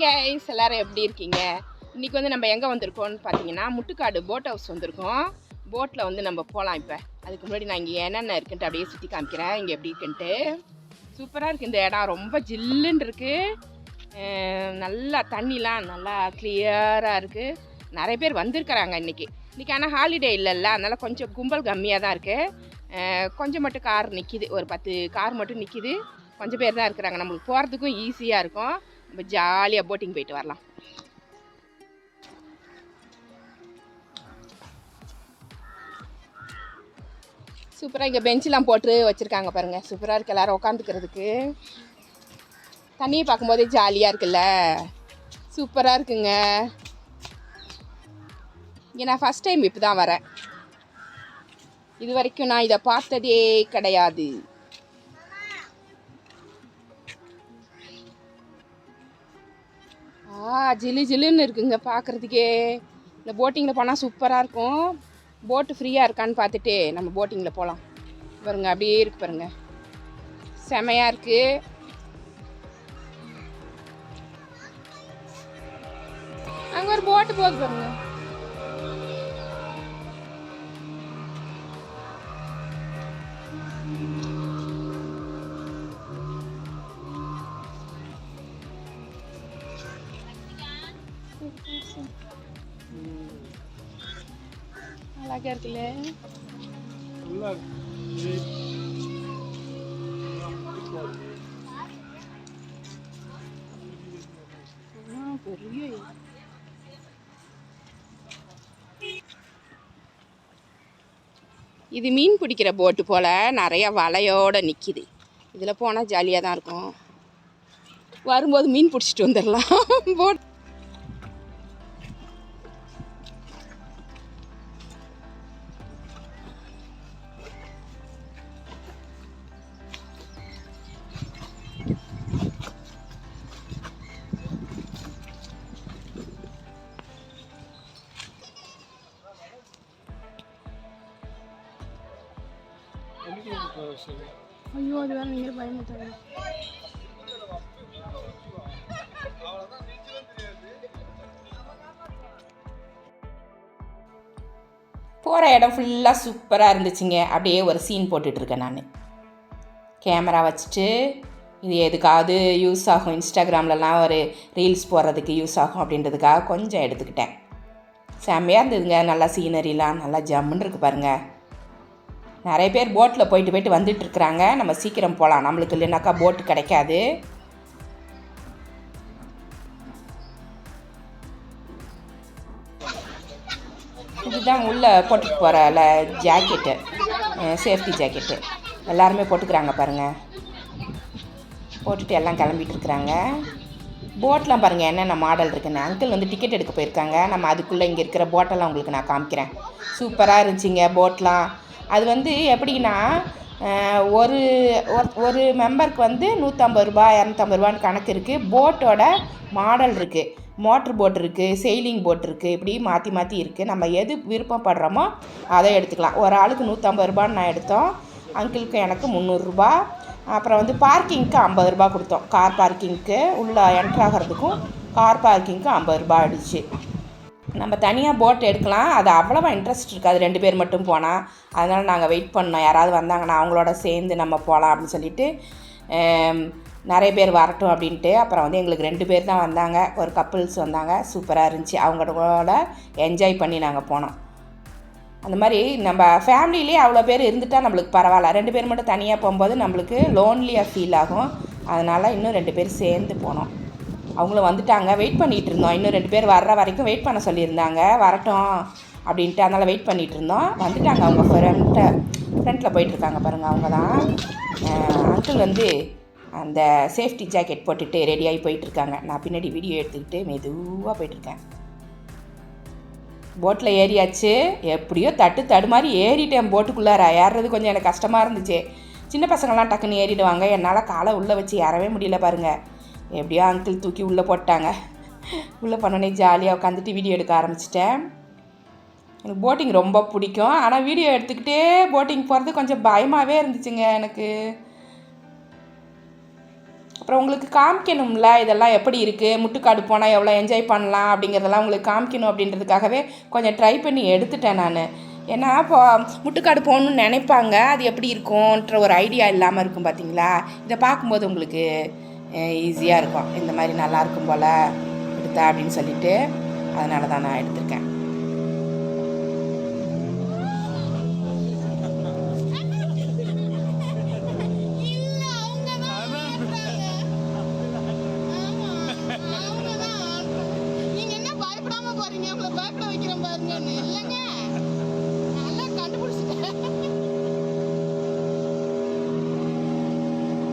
Hi guys எல்லாரும் எப்படி இருக்கீங்க? இன்றைக்கி வந்து நம்ம எங்கே வந்திருக்கோம்னு பார்த்தீங்கன்னா முட்டுக்காடு போட் ஹவுஸ் வந்திருக்கோம். போட்டில் வந்து நம்ம போகலாம் இப்போ. அதுக்கு முன்னாடி நான் இங்கே என்னென்ன இருக்குன்ட்டு அப்படியே சுற்றி காமிக்கிறேன். இங்கே எப்படி இருக்குன்ட்டு. சூப்பராக இருக்குது இந்த இடம். ரொம்ப ஜில்லுன்னு இருக்குது நல்லா தண்ணிலாம் நல்லா கிளியராக இருக்குது நிறைய பேர் வந்திருக்கிறாங்க இன்றைக்கி இன்றைக்கி ஆனால் ஹாலிடே இல்லைல்ல. அதனால் கொஞ்சம் கும்பல் கம்மியாக தான் இருக்குது கொஞ்சம் மட்டும் கார் நிற்கிது ஒரு பத்து கார் மட்டும் நிற்கிது கொஞ்சம் பேர் தான் இருக்கிறாங்க. நம்மளுக்கு போகிறதுக்கும் ஈஸியாக இருக்கும். நம்ம ஜாலியாக போட்டிங் போயிட்டு வரலாம். சூப்பராக இங்கே பெஞ்செலாம் போட்டு வச்சுருக்காங்க பாருங்கள் சூப்பராக இருக்குது எல்லோரும் உட்காந்துக்கிறதுக்கு தண்ணியை பார்க்கும்போதே ஜாலியாக இருக்குல்ல? சூப்பராக இருக்குங்க. இங்கே நான் ஃபஸ்ட் டைம் இப்போ தான் வரேன். இது வரைக்கும் நான் இதை பார்த்ததே கிடையாது. ஜிலு ஜிலுன்னு இருக்குங்க பார்க்குறதுக்கே. இந்த போட்டிங்கில் போனால் சூப்பராக இருக்கும். போட்டு ஃப்ரீயாக இருக்கான்னு பார்த்துட்டு நம்ம போட்டிங்கில் போகலாம் பாருங்க அப்படியே இருக்கு பாருங்க. செமையாக இருக்குது அங்கே ஒரு போட்டு போகுது பாருங்க. இது மீன் பிடிக்கிற போட்டு போல் நிறைய வலையோட நிற்கிது இதில் போனால் ஜாலியாக தான் இருக்கும். வரும்போது மீன் பிடிச்சிட்டு வந்துடலாம் போட் ஐயோ அது வேறு நீங்கள் பயமுத்தாங்க போகிற இடம் ஃபுல்லாக சூப்பராக இருந்துச்சுங்க. அப்படியே ஒரு சீன் போட்டுட்ருக்கேன் நான். கேமரா வச்சுட்டு இது எதுக்காவது யூஸ் ஆகும். இன்ஸ்டாகிராம்லலாம் ஒரு ரீல்ஸ் போடுறதுக்கு யூஸ் ஆகும் அப்படின்றதுக்காக கொஞ்சம் எடுத்துக்கிட்டேன். செம்மையாக இருந்ததுங்க. நல்லா சீனரிலாம் நல்லா ஜம்முன்னு இருக்கு பாருங்கள் நிறைய பேர் போட்டில் போயிட்டு போயிட்டு வந்துட்டுருக்குறாங்க. நம்ம சீக்கிரம் போகலாம் நம்மளுக்கு இல்லைனாக்கா போட்டு கிடைக்காது. இதுதான் உள்ளே போட்டுட்டு போகிற ஜாக்கெட்டு சேஃப்டி ஜாக்கெட்டு எல்லாருமே போட்டுக்கிறாங்க பாருங்கள் போட்டுட்டு எல்லாம் கிளம்பிட்டு இருக்கிறாங்க போட்லாம் பாருங்கள் என்னென்ன மாடல் இருக்குன்னு. அங்கிள் வந்து டிக்கெட் எடுக்க போயிருக்காங்க. நம்ம அதுக்குள்ளே இங்கே இருக்கிற போட்டெல்லாம் உங்களுக்கு நான் காமிக்கிறேன். சூப்பராக இருந்துச்சுங்க போட்லாம் அது வந்து எப்படின்னா ஒரு ஒரு- ஒரு மெம்பருக்கு வந்து நூற்றம்பது ரூபா இரநூத்தம்பது ரூபான்னு கணக்கு இருக்குது போட்டோட மாடல் இருக்குது மோட்ரு போட் இருக்குது செயிலிங் போட் இருக்குது இப்படி மாற்றி மாற்றி இருக்குது நம்ம எது விருப்பப்படுறோமோ அதை எடுத்துக்கலாம். ஒரு ஆளுக்கு நூற்றம்பது ரூபான்னு நான் எடுத்தோம். அங்கிளுக்கு எனக்கு முந்நூறுரூபா அப்புறம் வந்து பார்க்கிங்க்கு ஐம்பது ரூபா கொடுத்தோம். கார் பார்க்கிங்க்கு உள்ளே என்ட்ராகிறதுக்கும் கார் பார்க்கிங்க்கு ஐம்பது ரூபா ஆயிடுச்சு. நம்ம தனியாக போட் எடுக்கலாம். அது அவ்வளோவா இன்ட்ரெஸ்ட் இருக்காது. ரெண்டு பேர் மட்டும் போனால் அதனால் நாங்கள் வெயிட் பண்ணோம். யாராவது வந்தாங்கன்னா அவங்களோட சேர்ந்து நம்ம போகலாம் அப்படின்னு சொல்லிட்டு நிறைய பேர் வரட்டும் அப்படின்ட்டு. அப்புறம் வந்து எங்களுக்கு ரெண்டு பேர் தான் வந்தாங்க. ஒரு கப்புள்ஸ் வந்தாங்க. சூப்பராக இருந்துச்சு. அவங்களோட என்ஜாய் பண்ணி நாங்கள் போனோம். அந்த மாதிரி நம்ம ஃபேமிலியிலே அவ்வளோ பேர் இருந்துட்டால் நம்மளுக்கு பரவாயில்ல. ரெண்டு பேர் மட்டும் தனியாக போகும்போது நம்மளுக்கு லோன்லியாக ஃபீல் ஆகும். அதனால் இன்னும் ரெண்டு பேர் சேர்ந்து போனோம். அவங்களும் வந்துட்டாங்க. வெயிட் பண்ணிகிட்டு இருந்தோம். இன்னும் ரெண்டு பேர் வர்ற வரைக்கும் வெயிட் பண்ண சொல்லியிருந்தாங்க. வரட்டும் அப்படின்ட்டு அதனால் வெயிட் பண்ணிகிட்டு இருந்தோம். வந்துட்டாங்க அவங்க ஃப்ரெண்ட்டை ஃப்ரண்ட்டில் போயிட்டுருக்காங்க பாருங்கள் அவங்க தான். அங்கிள் வந்து அந்த சேஃப்டி ஜாக்கெட் போட்டுட்டு ரெடியாகி போயிட்டுருக்காங்க நான் பின்னாடி வீடியோ எடுத்துக்கிட்டு மெதுவாக போயிட்டுருக்கேன் போட்டில் ஏறியாச்சு. எப்படியோ தட்டு தடுமாறி ஏறிட்டேன் போட்டுக்குள்ளார ஏறுறது கொஞ்சம் எனக்கு கஷ்டமாக இருந்துச்சு. சின்ன பசங்கள்லாம் டக்குன்னு ஏறிடுவாங்க. என்னால் காலை உள்ளே வச்சு ஏறவே முடியல பாருங்கள் எப்படியோ அங்கிள் தூக்கி உள்ளே போட்டாங்க. உள்ளே பண்ணோடனே ஜாலியாக உட்காந்துட்டு வீடியோ எடுக்க ஆரம்பிச்சிட்டேன். எனக்கு போட்டிங் ரொம்ப பிடிக்கும். ஆனால் வீடியோ எடுத்துக்கிட்டே போட்டிங் போகிறது கொஞ்சம் பயமாகவே இருந்துச்சுங்க எனக்கு. அப்புறம் உங்களுக்கு காமிக்கணும்ல இதெல்லாம் எப்படி இருக்குது முட்டுக்காடு போனால் எவ்வளோ என்ஜாய் பண்ணலாம் அப்படிங்கிறதெல்லாம் உங்களுக்கு காமிக்கணும் அப்படின்றதுக்காகவே கொஞ்சம் ட்ரை பண்ணி எடுத்துட்டேன் நான். ஏன்னா இப்போ முட்டுக்காடு போகணுன்னு நினைப்பாங்க. அது எப்படி இருக்கும்ன்ற ஒரு ஐடியா இல்லாமல் இருக்கும் பார்த்தீங்களா இதை பார்க்கும்போது உங்களுக்கு ஈஸியாக இருக்கும் இந்த மாதிரி நல்லா இருக்கும் போல் எடுத்தா அப்படின்னு சொல்லிட்டு அதனால தான் நான் எடுத்திருக்கேன்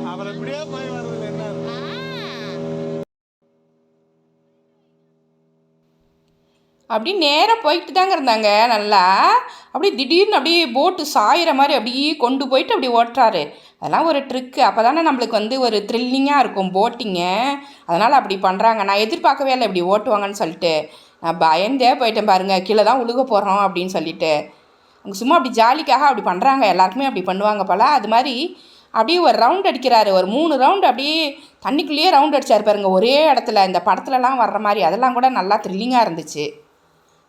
அப்புறம் அவங்க போய் ஆடுறாங்க. அப்படியே நேராக போயிட்டு தாங்க இருந்தாங்க நல்லா. அப்படியே திடீர்னு அப்படியே போட்டு சாயிற மாதிரி அப்படியே கொண்டு போயிட்டு அப்படி ஓட்டுறாரு. அதெல்லாம் ஒரு ட்ரிக்கு அப்போ தானே நம்மளுக்கு வந்து ஒரு த்ரில்லிங்காக இருக்கும் போட்டிங்கு அதனால் அப்படி பண்ணுறாங்க நான் எதிர்பார்க்கவே இல்லை இப்படி ஓட்டுவாங்கன்னு சொல்லிட்டு. நான் பயந்தே போயிட்டேன் பாருங்கள் கீழே தான் உழுக போகிறோம் அப்படின்னு சொல்லிட்டு. அவங்க சும்மா அப்படி ஜாலிக்காக அப்படி பண்ணுறாங்க எல்லாருக்குமே அப்படி பண்ணுவாங்க போல். அது மாதிரி அப்படியே ஒரு ரவுண்ட் அடிக்கிறாரு. ஒரு மூணு ரவுண்ட் அப்படியே தண்ணிக்குள்ளேயே ரவுண்ட் அடிச்சார் பாருங்க. ஒரே இடத்துல. இந்த படத்துலலாம் வர்ற மாதிரி. அதெல்லாம் கூட நல்லா த்ரில்லிங்காக இருந்துச்சு.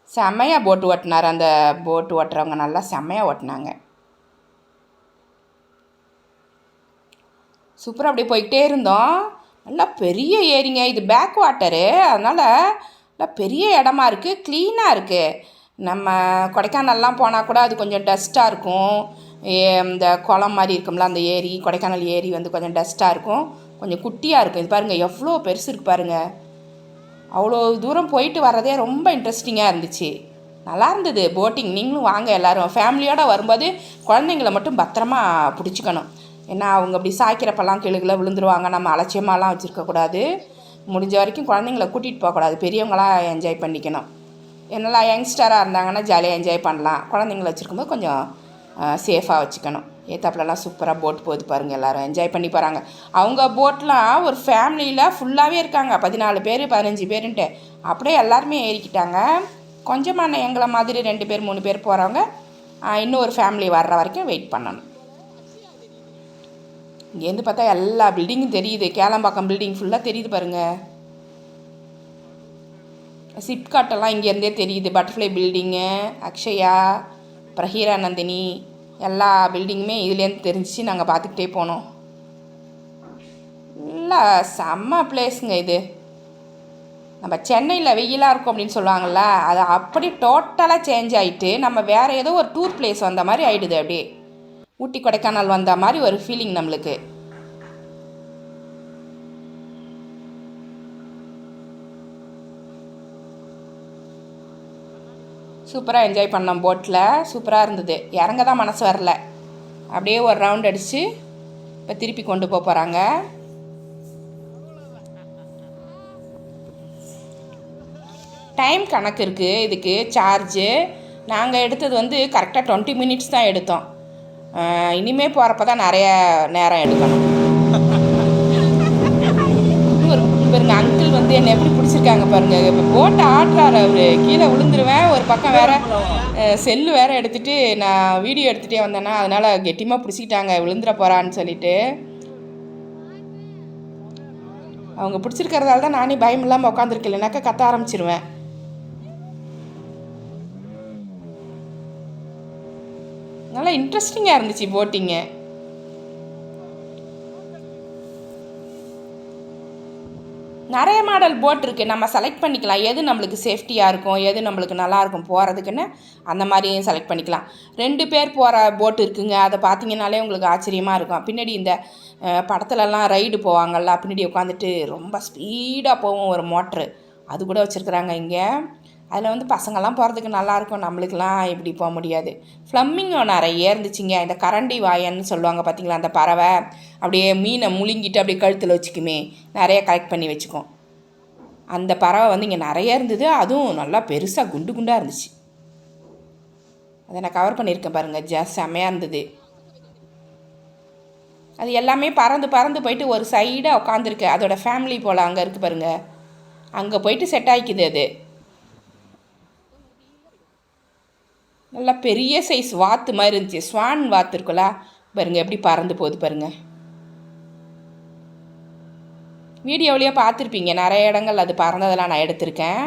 செம்மையாக போட்டு ஓட்டினார். அந்த போட்டு ஓட்டுறவங்க நல்லா செம்மையாக ஓட்டினாங்க. சூப்பராக அப்படியே போய்கிட்டே இருந்தோம். நல்லா பெரிய ஏரிங்க. இது பேக் வாட்டரு அதனால் நல்லா பெரிய இடமா இருக்குது க்ளீனாக இருக்குது நம்ம கொடைக்கானல்லாம் போனால் கூட அது கொஞ்சம் டஸ்ட்டாக இருக்கும். ஏ- இந்த குளம் மாதிரி இருக்கும்ல அந்த ஏரி கொடைக்கானல் ஏரி வந்து கொஞ்சம் டஸ்ட்டாக இருக்கும். கொஞ்சம் குட்டியாக இருக்கும். இது பாருங்கள் எவ்வளோ பெருசு இருக்கு பாருங்கள் அவ்வளோ தூரம் போயிட்டு வர்றதே ரொம்ப இன்ட்ரெஸ்டிங்காக இருந்துச்சு. நல்லா இருந்தது போட்டிங் நீங்களும் வாங்க எல்லாரும். ஃபேமிலியோடு வரும்போது குழந்தைங்கள மட்டும் பத்திரமா பிடிச்சிக்கணும். ஏன்னா அவங்க அப்படி சாய்க்கிறப்பெல்லாம் கிளுகில் விழுந்துருவாங்க. நம்ம அலட்சியமாலாம் வச்சுருக்கக்கூடாது. முடிஞ்ச வரைக்கும் குழந்தைங்கள கூட்டிகிட்டு போகக்கூடாது. பெரியவங்களாம் என்ஜாய் பண்ணிக்கணும். என்னெல்லாம் யங்ஸ்டராக இருந்தாங்கன்னா ஜாலியாக என்ஜாய் பண்ணலாம். குழந்தைங்கள வச்சுருக்கும்போது கொஞ்சம் சேஃபாக வச்சுக்கணும். ஏத்தாப்புலலாம் சூப்பராக போட் போகுது பாருங்கள் எல்லோரும். என்ஜாய் பண்ணி போகிறாங்க அவங்க போட்லாம் ஒரு ஃபேமிலியில் ஃபுல்லாகவே இருக்காங்க. பதினாலு பேர் பதினஞ்சு பேருன்ட்டு. அப்படியே எல்லாருமே ஏறிக்கிட்டாங்க. கொஞ்சமான எங்களை மாதிரி ரெண்டு பேர் மூணு பேர் போகிறவங்க இன்னும் ஒரு ஃபேமிலி வர்ற வரைக்கும் வெயிட் பண்ணணும். இங்கேருந்து பார்த்தா எல்லா பில்டிங்கும் தெரியுது. கேளம்பாக்கம் பில்டிங் ஃபுல்லாக தெரியுது பாருங்கள் சிப்காட்டெல்லாம் இங்கேருந்தே தெரியுது. பட்டர்ஃப்ளை பில்டிங்கு அக்ஷயா பிரஹீரா நந்தினி எல்லா பில்டிங்குமே இதுலேருந்து தெரிஞ்சிச்சு. நாங்கள் பார்த்துக்கிட்டே போனோம். நல்லா செம்ம பிளேஸுங்க இது. நம்ம சென்னையில் வெயிலாக இருக்கும் அப்படின்னு சொல்லுவாங்கள்ல அது அப்படி டோட்டலாக சேஞ்ச் ஆகிட்டு நம்ம வேறு ஏதோ ஒரு டூர் பிளேஸ் வந்த மாதிரி ஆகிடுது அப்படியே. ஊட்டி கொடைக்கானல் வந்த மாதிரி ஒரு ஃபீலிங் நம்மளுக்கு. சூப்பராக என்ஜாய் பண்ணோம் போட்டில் சூப்பராக இருந்தது. இறங்க தான் மனசு வரல. அப்படியே ஒரு ரவுண்ட் அடித்து இப்போ திருப்பி கொண்டு போக போகிறாங்க டைம் கணக்கு இருக்குது இதுக்கு சார்ஜு நாங்கள் எடுத்தது வந்து கரெக்டாக டுவெண்ட்டி மினிட்ஸ் தான் எடுத்தோம். இனிமேல் போகிறப்ப தான் நிறைய நேரம் எடுக்கணும். ஒரு பாருங்க அங்கிள் வந்து என்னை எப்படி பிடிச்சிருக்காங்க பாருங்க. இப்போ போட்டு ஆட்டுறாரு அவரு கீழே விழுந்துருவேன் ஒரு பக்கம் வேற செல்லு வேற எடுத்துட்டு நான் வீடியோ எடுத்துகிட்டே வந்தேன்னா அதனால கெட்டியமாக பிடிச்சிக்கிட்டாங்க விழுந்துட போறான்னு சொல்லிட்டு. அவங்க பிடிச்சிருக்கிறதால தான் நானே பயம் இல்லாமல் உட்காந்துருக்கேன் இல்லைனாக்கா கத்த ஆரம்பிச்சிருவேன். நல்லா இன்ட்ரெஸ்டிங்காக இருந்துச்சு போட்டிங்கு நிறைய மாடல் போட் இருக்குது நம்ம செலக்ட் பண்ணிக்கலாம். எது நம்மளுக்கு சேஃப்டியாக இருக்கும் எது நம்மளுக்கு நல்லாயிருக்கும் போகிறதுக்குன்னு அந்த மாதிரியும் செலக்ட் பண்ணிக்கலாம். ரெண்டு பேர் போகிற போட் இருக்குங்க. அதை பார்த்தீங்கன்னாலே உங்களுக்கு ஆச்சரியமாக இருக்கும். பின்னாடி இந்த படத்துலலாம் ரைடு போவாங்கள்ல பின்னாடி உட்காந்துட்டு ரொம்ப ஸ்பீடாக போகும் ஒரு மோட்ரு அது கூட வச்சுருக்குறாங்க இங்கே. அதில் வந்து பசங்கள்லாம் போகிறதுக்கு நல்லாயிருக்கும். நம்மளுக்கெல்லாம் இப்படி போக முடியாது. ஃப்ளம்மிங்கும் நிறைய இருந்துச்சுங்க. இந்த கரண்டி வாயன்னு சொல்லுவாங்க பார்த்தீங்களா? அந்த பறவை. அப்படியே மீனை முழுங்கிட்டு அப்படியே கழுத்தில் வச்சுக்குமே. நிறைய கலெக்ட் பண்ணி வச்சுக்கும். அந்த பறவை வந்து இங்கே நிறைய இருந்தது. அதுவும் நல்லா பெருசாக குண்டு குண்டாக இருந்துச்சு. அதை நான் கவர் பண்ணியிருக்கேன் பாருங்கள் ஜ செமையாக இருந்தது. அது எல்லாமே பறந்து பறந்து போயிட்டு ஒரு சைடாக உட்காந்துருக்கு அதோட ஃபேமிலி போல் அங்கே இருக்குது பாருங்கள் அங்கே போயிட்டு செட் ஆகிக்குது அது. நல்லா பெரிய சைஸ் வாத்து மாதிரி இருந்துச்சு. ஸ்வான் வாத்து இருக்குல்ல பாருங்கள் எப்படி பறந்து போகுது பாருங்கள் வீடியோவிலேயே பார்த்துருப்பீங்க. நிறைய இடங்கள் அது பறந்ததெல்லாம் நான் எடுத்திருக்கேன்.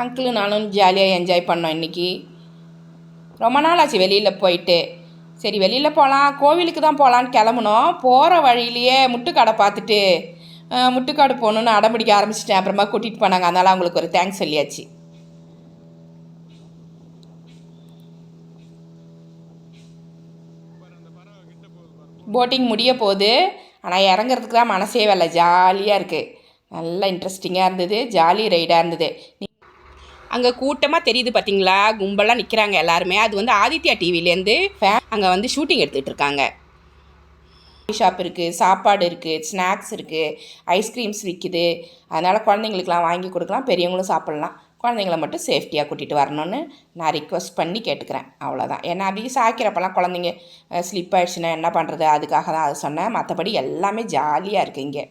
அங்கிளும் நானும் ஜாலியாக என்ஜாய் பண்ணோம் இன்றைக்கி ரொம்ப நாள் ஆச்சு வெளியில் போயிட்டு. சரி வெளியில் போகலாம் கோவிலுக்கு தான் போகலான்னு கிளம்புனோம். போகிற வழியிலேயே முட்டுக்கடை பார்த்துட்டு முட்டுக்காடு போகணுன்னு அடம்பிடிக்க ஆரம்பிச்சிட்டேன். அப்புறமா கூட்டிகிட்டு போனாங்க. அதனால் அவங்களுக்கு ஒரு தேங்க்ஸ் சொல்லியாச்சு. போட்டிங் முடிய போகுது. ஆனால் இறங்குறதுக்கு தான் மனசே வரல. ஜாலியாக இருக்குது நல்லா இன்ட்ரெஸ்டிங்காக இருந்தது. ஜாலி ரைடாக இருந்தது. அங்கே கூட்டமாக தெரியுது பார்த்தீங்களா கும்பலாக நிற்கிறாங்க எல்லாருமே. அது வந்து ஆதித்யா டிவிலேருந்து அங்கே வந்து ஷூட்டிங் எடுத்துகிட்டு இருக்காங்க. ஷாப் இருக்குது சாப்பாடு இருக்குது ஸ்நாக்ஸ் இருக்குது ஐஸ்கிரீம்ஸ் விற்கிது அதனால் குழந்தைங்களுக்குலாம் வாங்கி கொடுக்கலாம் பெரியவங்களும் சாப்பிட்லாம். குழந்தைங்கள மட்டும் சேஃப்டியாக கூட்டிகிட்டு வரணும்னு நான் ரிக்வஸ்ட் பண்ணி கேட்டுக்கிறேன். அவ்வளோதான் ஏன்னா அப்படி சாய்க்கிறப்பெல்லாம் குழந்தைங்க ஸ்லிப் ஆகிடுச்சுன்னா என்ன பண்ணுறது அதுக்காக தான் அதை சொன்னேன். மற்றபடி எல்லாமே ஜாலியாக இருக்குது இங்கே.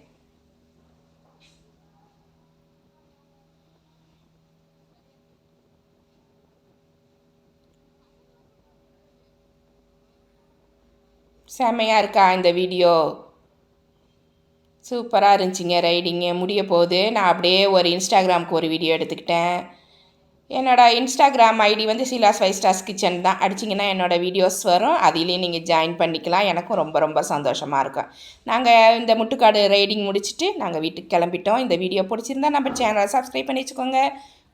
செமையாக இருக்கா இந்த வீடியோ சூப்பராக இருந்துச்சுங்க ரைடிங்கு. முடிய போகுது. நான் அப்படியே ஒரு இன்ஸ்டாகிராமுக்கு ஒரு வீடியோ எடுத்துக்கிட்டேன். என்னோடய இன்ஸ்டாகிராம் ஐடி வந்து சிலாஸ் ஃபைவ் ஸ்டார்ஸ் கிச்சன் தான். அடிச்சிங்கன்னா என்னோடய வீடியோஸ் வரும். அதிலையும் நீங்கள் ஜாயின் பண்ணிக்கலாம். எனக்கும் ரொம்ப ரொம்ப சந்தோஷமாக இருக்கும். நாங்கள் இந்த முட்டுக்காடு ரைடிங் முடிச்சுட்டு நாங்கள் வீட்டுக்கு கிளம்பிட்டோம். இந்த வீடியோ பிடிச்சிருந்தா நம்ம சேனலை சப்ஸ்கிரைப் பண்ணி வச்சுக்கோங்க.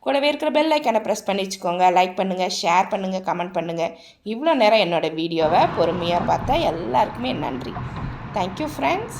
கூடவே இருக்கிற பெல் ஐக்கானை ப்ரெஸ் பண்ணி வச்சுக்கோங்க. லைக் பண்ணுங்கள் ஷேர் பண்ணுங்கள் கமெண்ட் பண்ணுங்கள் இவ்வளோ நேரம் என்னோடய வீடியோவை பொறுமையாக பார்த்தா எல்லாருக்குமே நன்றி. Thank you friends